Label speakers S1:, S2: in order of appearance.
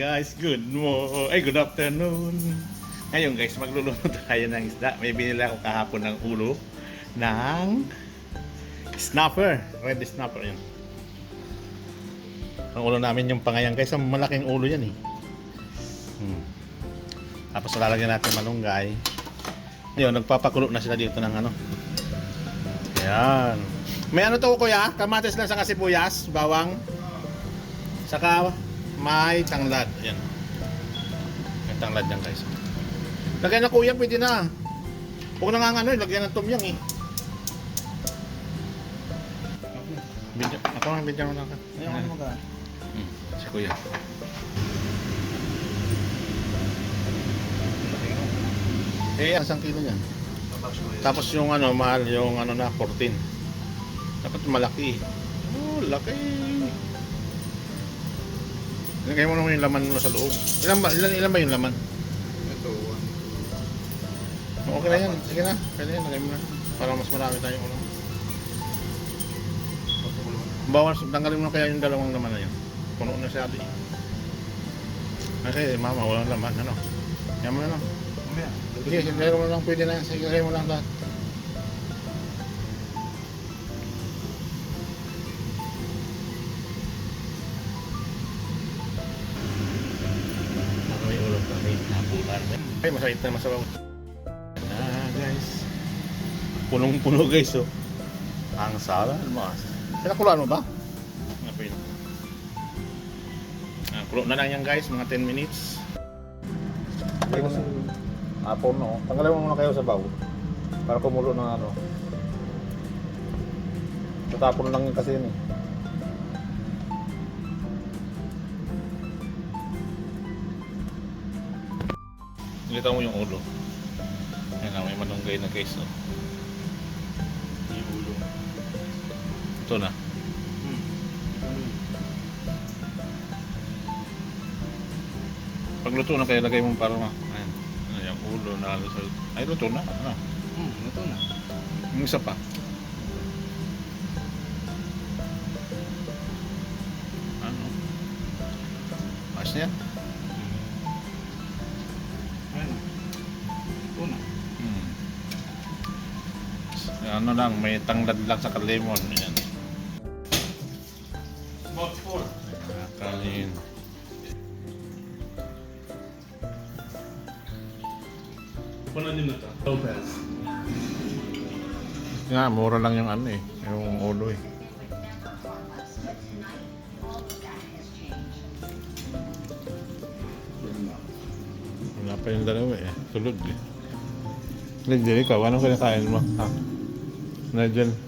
S1: guys, good mo, ay good afternoon. Ngayon guys, magluluto tayo ng isda. May binili ako kahapon ng ulo ng snapper, red snapper yun. Ang ulo namin yung pangayan guys, ang malaking ulo yan eh. Hmm. Tapos lalagyan natin malunggay. Yun, nagpapakulo na sila dito ng ano. Ayan. May ano to kuya? Kamatis lang sa kasibuyas, bawang, saka may tanglad. Ayan. May tanglad yan guys. Lagyan na kuya, pwede na. Huwag na nga ano, eh, lagyan ng tumyang eh. Video, ako nga video mo lang ka.
S2: Ayaw ano ka?
S1: Hmm, si kuya. Eh, isang kilo yan. Tapos yung ano, mahal yung ano na, 14. Dapat malaki. Oh, laki. Lagay mo naman yung laman mo sa loob. Ilan ba, ilan, ilan ba yung laman?
S2: Ito, one.
S1: Okay na yan. Sige na. Pwede yan. Lagay mo na. Para mas marami tayong ulam. Bawas, tanggalin mo na kaya yung dalawang laman na yun. Puno na siya ate. Kasi mama, walang laman. Ano? Yan mo na lang.
S2: Mamaya.
S1: Sige, sige mo lang. Pwede na yan. Sige, mo lang lahat. Ay, masakit na masabaw. Ah, guys. Punong-puno guys, oh. Ang sala, mas. Pinakulaan mo ba? Yun. Ah, kulo na lang yan guys, mga 10 minutes. Hapon, no? Tanggalin mo muna kayo sa baw. Para kumulo ng ano. Tatapon lang yun kasi yun eh. Ilitaw mo yung ulo. Ayan na, may malunggay na guys. Oh.
S2: Yung ulo.
S1: Ito na.
S2: Hmm.
S1: Pag luto na kayo, lagay mo para ma... Ayan. Ano yung ulo na sa... Ay, luto na. Ano?
S2: Hmm, ito na.
S1: Yung isa pa. Ano? Ayos na
S2: Ito na.
S1: Hmm. Ano lang, may tanglad lang sa kalimon. Yan.
S2: About four.
S1: Kanin.
S2: Kuna din na ito. Lopez.
S1: Nga, mura lang yung ano eh. Yung ulo eh. Wala pa yung dalawa eh. Tulog eh. Nigel, ikaw, anong kinakain mo? Ha? Nigel,